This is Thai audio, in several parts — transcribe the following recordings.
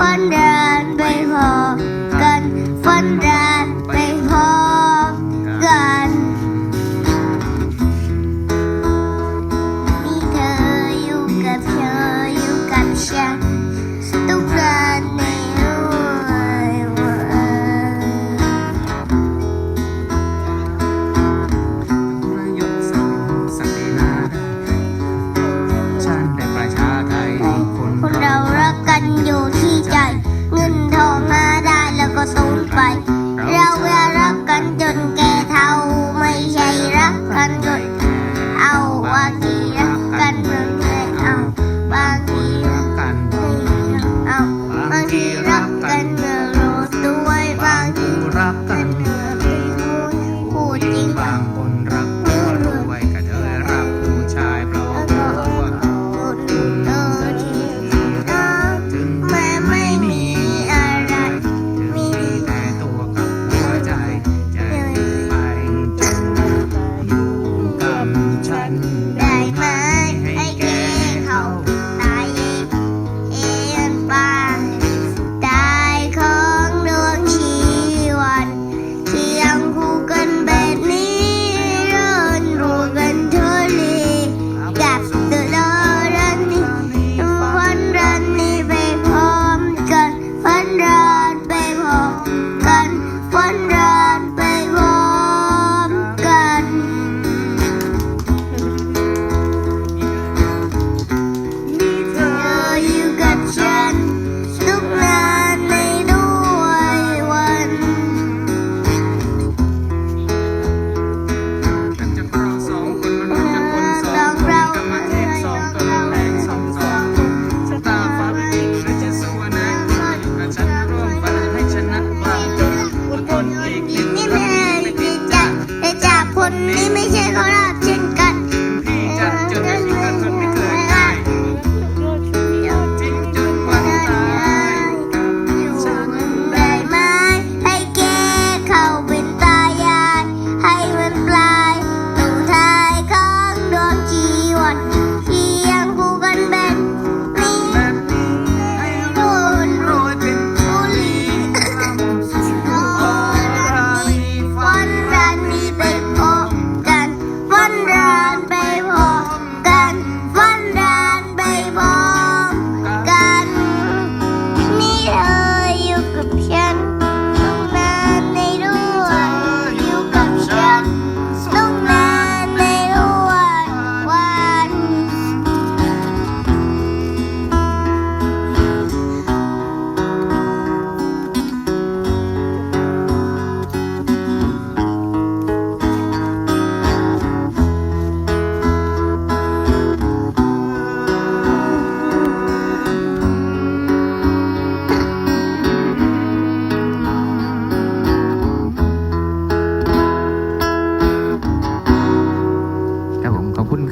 wonder Bye.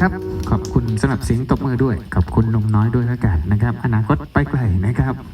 ครับ ขอบคุณสำหรับเสียงตบมือด้วย ขอบคุณนมน้อยด้วยแล้วกันนะครับ อนาคตไปไกลนะครับ